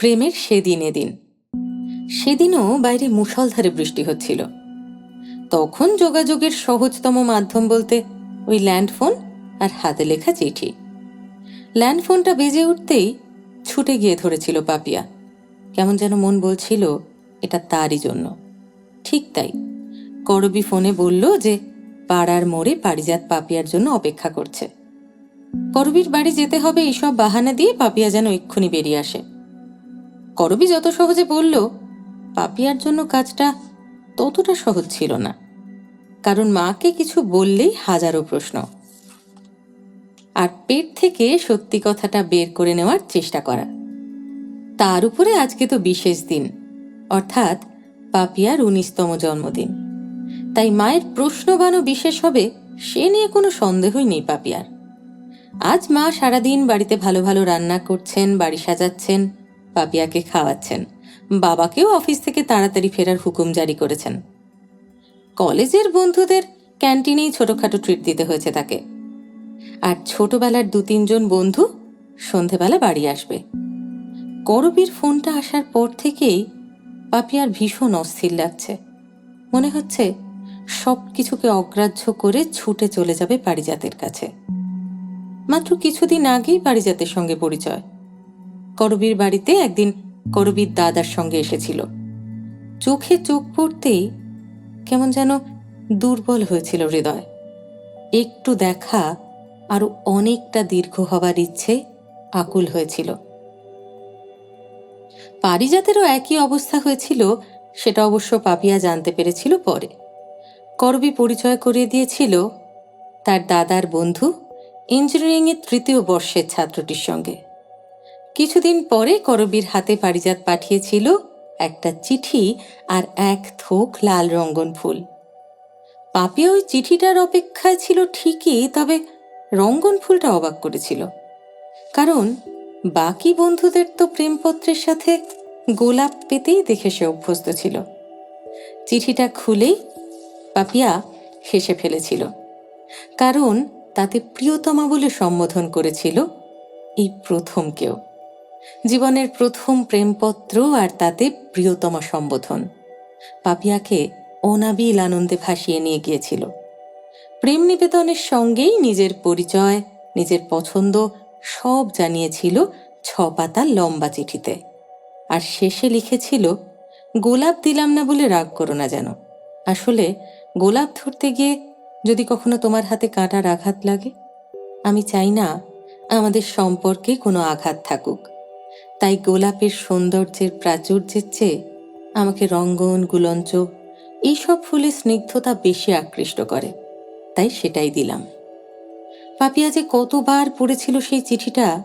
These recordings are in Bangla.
প্রেমের সেদিন এদিন। সেদিনও বাইরে মুষলধারে বৃষ্টি হচ্ছিল। তখন যোগাযোগের সহজতম মাধ্যম বলতে ওই ল্যান্ডফোন আর হাতে লেখা চিঠি। ল্যান্ডফোনটা বেজে উঠতেই ছুটে গিয়ে ধরেছিল পাপিয়া। কেমন যেন মন বলছিল, এটা তারই জন্য। ঠিক তাই। করবি ফোনে বলল যে, পাড়ার মোড়ে পারিজাত পাপিয়ার জন্য অপেক্ষা করছে। করবির বাড়ি যেতে হবে এইসব বাহানা দিয়ে পাপিয়া যেন এক্ষুনি বেরিয়ে আসে। করবি যত সহজে বলল, পাপিয়ার জন্য কাজটা ততটা সহজ ছিল না। কারণ মাকে কিছু বললেই হাজারো প্রশ্ন। আর পেট থেকে সত্যি কথাটা বের করে নেওয়ার চেষ্টা করা। তার উপরে আজকে তো বিশেষ দিন, অর্থাৎ পাপিয়ার উনিশতম জন্মদিন। তাই মায়ের প্রশ্নবানও বিশেষ হবে, সে নিয়ে কোনো সন্দেহই নেই পাপিয়ার। আজ মা সারাদিন বাড়িতে ভালো ভালো রান্না করছেন, বাড়ি সাজাচ্ছেন পাপিয়াকে খাওয়াচ্ছেন। বাবাকেও অফিস থেকে তাড়াতাড়ি ফেরার হুকুম জারি করেছেন। কলেজের বন্ধুদের ক্যান্টিনেই ছোটখাটো ট্রিট দিতে হয়েছে তাকে। আর ছোটবেলার দু তিনজন বন্ধু সন্ধেবেলা বাড়ি আসবে। করবীর ফোনটা আসার পর থেকেই পাপিয়ার ভীষণ অস্থির লাগছে। মনে হচ্ছে সব কিছুকে অগ্রাহ্য করে ছুটে চলে যাবে পারিজাতের কাছে। মাত্র কিছুদিন আগেই পারিজাতের সঙ্গে পরিচয়। করবীর বাড়িতে একদিন করবীর দাদার সঙ্গে এসেছিল। চোখে চোখ পড়তেই কেমন যেন দুর্বল হয়েছিল হৃদয়। একটু দেখা আরও অনেকটা দীর্ঘ হবার ইচ্ছে আকুল হয়েছিল। পারিজাতেরও একই অবস্থা হয়েছিল, সেটা অবশ্য পাপিয়া জানতে পেরেছিল পরে। করবি পরিচয় করিয়ে দিয়েছিল তার দাদার বন্ধু ইঞ্জিনিয়ারিংয়ের তৃতীয় বর্ষের ছাত্রটির সঙ্গে। কিছুদিন পরে করবীর হাতে পারিজাত পাঠিয়েছিল একটা চিঠি আর এক থোক লাল রঙ্গন ফুল। পাপিয়া ওই চিঠিটার অপেক্ষায় ছিল ঠিকই, তবে রঙ্গন ফুলটা অবাক করেছিল। কারণ বাকি বন্ধুদের তো প্রেমপত্রের সাথে গোলাপ পেতেই দেখে সে অভ্যস্ত ছিল। চিঠিটা খুলেই পাপিয়া হেসে ফেলেছিল। কারণ তাতে প্রিয়তমা বলে সম্বোধন করেছিল এই প্রথম কেউ। জীবনের প্রথম প্রেমপত্র আর তাতে প্রিয়তমা সম্বোধন। পাপিয়াকে অনাবিল আনন্দে ভাসিয়ে নিয়ে গিয়েছিল। প্রেম নিবেদনের সঙ্গেই নিজের পরিচয়, নিজের পছন্দ সব জানিয়েছিল ছ পাতা লম্বা চিঠিতে। আর শেষে লিখেছিল, গোলাপ দিলাম না বলে রাগ করো না যেন। আসলে গোলাপ ধরতে গিয়ে যদি কখনো তোমার হাতে কাঁটার আঘাত লাগে, আমি চাই না আমাদের সম্পর্কে কোনো আঘাত থাকুক। তাই গোলাপের সৌন্দর্যের প্রাচুর্যের চেয়ে আমাকে রঙ্গন, গুলঞ্চ এইসব ফুলের স্নিগ্ধতা বেশি আকৃষ্ট করে। তাই সেটাই দিলাম। পাপিয়া যে কতবার পড়েছিল সেই চিঠিটা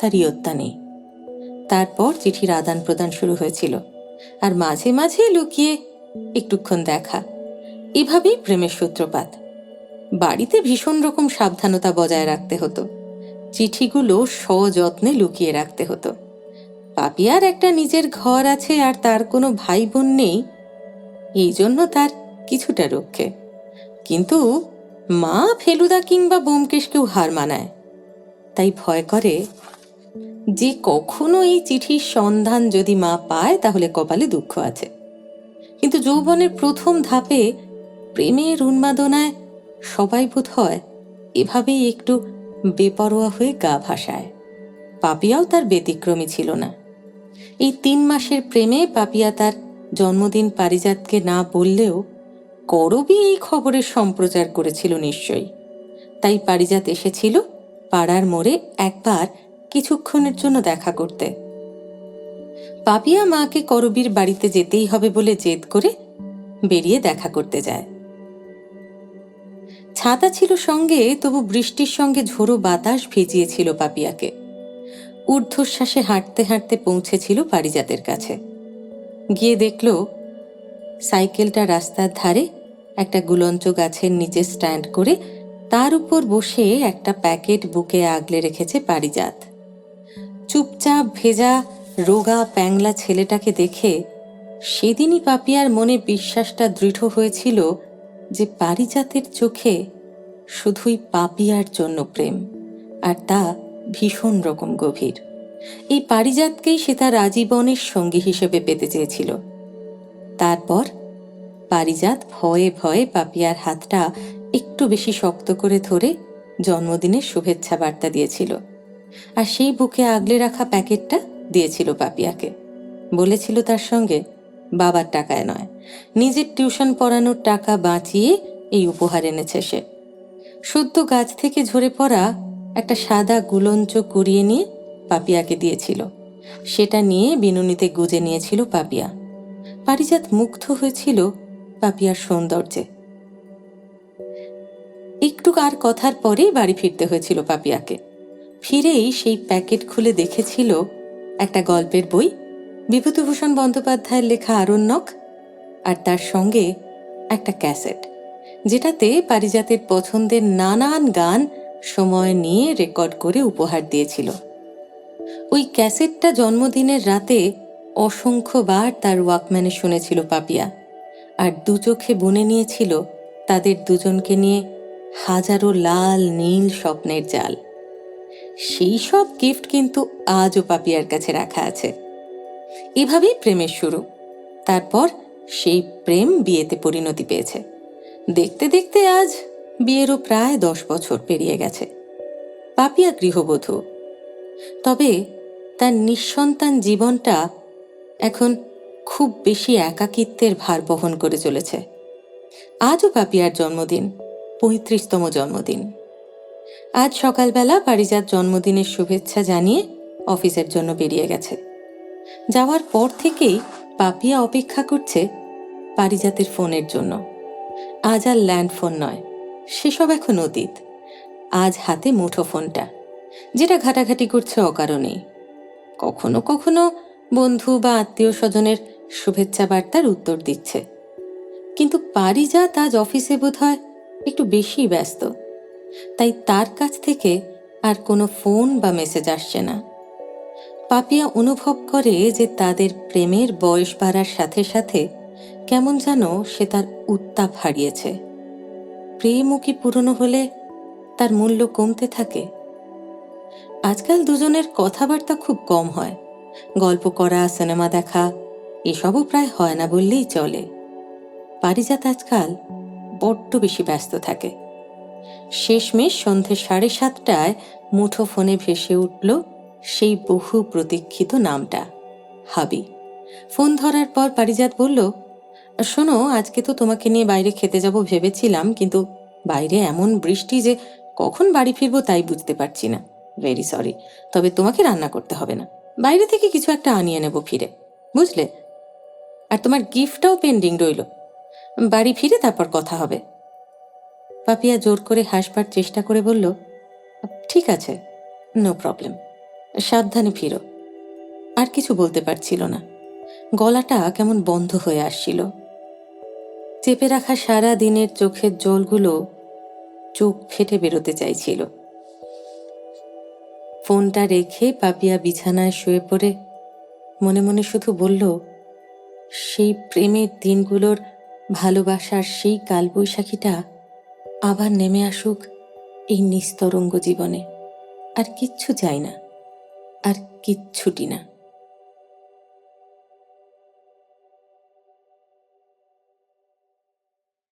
তার ইয়ত্তা নেই। তারপর চিঠির আদান প্রদান শুরু হয়েছিল আর মাঝে মাঝে লুকিয়ে একটুক্ষণ দেখা। এভাবেই প্রেমের সূত্রপাত। বাড়িতে ভীষণ রকম সাবধানতা বজায় রাখতে হতো। চিঠিগুলো সযত্নে লুকিয়ে রাখতে হতো। পাপিয়ার একটা নিজের ঘর আছে আর তার কোনো ভাই বোন নেই। এই জন্য তার কিছুটা রক্ষে। কিন্তু মা ফেলুদা কিংবা বোমকেশকেও হার মানায়। তাই ভয় করে যে কখনো এই চিঠির সন্ধান যদি মা পায়, তাহলে কপালে দুঃখ আছে। কিন্তু যৌবনের প্রথম ধাপে প্রেমের উন্মাদনায় সবাই বোধ হয় এভাবেই একটু বেপরোয়া হয়ে গা ভাসায়। পাপিয়াও তার ব্যতিক্রমী ছিল না। এই তিন মাসের প্রেমে পাপিয়া তার জন্মদিন পারিজাতকে না বললেও করবি এই খবরের সম্প্রচার করেছিল নিশ্চয়ই। তাই পারিজাত এসেছিল পাড়ার মোড়ে একবার কিছুক্ষণের জন্য দেখা করতে। পাপিয়া মাকে করবীর বাড়িতে যেতেই হবে বলে জেদ করে বেরিয়ে দেখা করতে যায়। ছাতা ছিল সঙ্গে, তবু বৃষ্টির সঙ্গে ঝোড়ো বাতাস ভিজিয়েছিল পাপিয়াকে। ঊর্ধ্বশ্বাসে হাঁটতে হাঁটতে পৌঁছেছিল পারিজাতের কাছে। গিয়ে দেখল, সাইকেলটা রাস্তার ধারে একটা গুলঞ্চ গাছের নিচে স্ট্যান্ড করে তার উপর বসে একটা প্যাকেট বুকে আগলে রেখেছে পারিজাত। চুপচাপ ভেজা, রোগা, প্যাংলা ছেলেটাকে দেখে সেদিনই পাপিয়ার মনে বিশ্বাসটা দৃঢ় হয়েছিল যে পারিজাতের চোখে শুধুই পাপিয়ার জন্য প্রেম, আর তা ভীষণ রকম গভীর। এই পারিজাতকেই সে তার আজীবনের সঙ্গী হিসেবে পেতে চেয়েছিল। তারপর পারিজাত ভয়ে ভয়ে পাপিয়ার হাতটা একটু বেশি শক্ত করে ধরে জন্মদিনের শুভেচ্ছা বার্তা দিয়েছিল। আর সেই বুকে আগলে রাখা প্যাকেটটা দিয়েছিল পাপিয়াকে। বলেছিল তার সঙ্গে, বাবার টাকায় নয়। নিজের টিউশন পড়ানোর টাকা বাঁচিয়ে এই উপহার এনেছে সে। সদ্য গাছ থেকে ঝরে পড়া একটা সাদা গুলঞ্চ কুড়িয়ে নিয়ে পাপিয়াকে দিয়েছিল। সেটা নিয়ে বিনুনিতে গুজে নিয়েছিল পাপিয়া। পারিজাত মুগ্ধ হয়েছিল পাপিয়ার সৌন্দর্যে। একটু আর কথার পরেই বাড়ি ফিরতে হয়েছিল পাপিয়াকে। ফিরেই সেই প্যাকেট খুলে দেখেছিল একটা গল্পের বই, বিভূতিভূষণ বন্দ্যোপাধ্যায়ের লেখা আরণ্যক আর তার সঙ্গে একটা ক্যাসেট, যেটাতে পারিজাতের পছন্দের নানান গান সময় নিয়ে রেকর্ড করে উপহার দিয়েছিল। ওই ক্যাসেটটা জন্মদিনের রাতে অসংখ্যবার তার ওয়াকম্যানে শুনেছিল পাপিয়া, আর দু চোখে বুনে নিয়েছিল তাদের দুজনকে নিয়ে হাজারো লাল, নীল স্বপ্নের জাল। সেই সব গিফট কিন্তু আজও পাপিয়ার কাছে রাখা আছে। এভাবেই প্রেমের শুরু। তারপর সেই প্রেম বিয়েতে পরিণতি পেয়েছে। দেখতে দেখতে আজ বিয়েরও প্রায় দশ বছর পেরিয়ে গেছে। পাপিয়া গৃহবধূ। তবে তার নিঃসন্তান জীবনটা এখন খুব বেশি একাকিত্বের ভার বহন করে চলেছে। আজও পাপিয়ার জন্মদিন, পঁয়ত্রিশতম জন্মদিন। আজ সকালবেলা পারিজাত জন্মদিনের শুভেচ্ছা জানিয়ে অফিসের জন্য বেরিয়ে গেছে। যাওয়ার পর থেকেই পাপিয়া অপেক্ষা করছে পারিজাতের ফোনের জন্য। আজ আর ল্যান্ড ফোন নয়। সেসব এখন অতীত। আজ হাতে মুঠো ফোনটা, যেটা ঘাটাঘাটি করছে অকারণে। কখনো কখনো বন্ধু বা আত্মীয় স্বজনের শুভেচ্ছা বার্তার উত্তর দিচ্ছে। কিন্তু পারিজাত আজ অফিসে বোধ হয় একটু বেশি ব্যস্ত। তাই তার কাছ থেকে আর কোনো ফোন বা মেসেজ আসছে না। পাপিয়া অনুভব করে যে তাদের প্রেমের বয়স বাড়ার সাথে সাথে কেমন যেন সে তার উত্তাপ হারিয়েছে। প্রেমও কি পুরনো হলে তার মূল্য কমতে থাকে। আজকাল দুজনের কথাবার্তা খুব কম হয়। গল্প করা, সিনেমা দেখা, এসবও প্রায় হয় না বললেই চলে। পারিজাত আজকাল বড্ড বেশি ব্যস্ত থাকে। শেষমেশ সন্ধে সাড়ে সাতটায় মুঠো ফোনে ভেসে উঠল সেই বহু প্রতীক্ষিত নামটা, হাবি। ফোন ধরার পর পারিজাত বলল শোনো, আজকে তো তোমাকে নিয়ে বাইরে খেতে যাব ভেবেছিলাম, কিন্তু বাইরে এমন বৃষ্টি যে কখন বাড়ি ফিরবো তাই বুঝতে পারছি না। ভেরি সরি তবে তোমাকে রান্না করতে হবে না। বাইরে থেকে কিছু একটা আনিয়ে নেব ফিরে, বুঝলে? আর তোমার গিফটটাও পেন্ডিং রইল। বাড়ি ফিরে তারপর কথা হবে। পাপিয়া জোর করে হাসবার চেষ্টা করে বলল, ঠিক আছে নো প্রবলেম সাবধানে ফিরো। আর কিছু বলতে পারছিল না। গলাটা কেমন বন্ধ হয়ে আসছিল। চেপে রাখা সারা দিনের চোখের জলগুলো চোখ ফেটে বেরোতে চাইছিল। ফোনটা রেখে পাপিয়া বিছানায় শুয়ে পড়ে মনে মনে শুধু বলল, সেই প্রেমের দিনগুলোর ভালোবাসার সেই কালবৈশাখীটা আবার নেমে আসুক এই নিস্তরঙ্গ জীবনে। আর কিচ্ছু চাই না, আর কিচ্ছুটি না।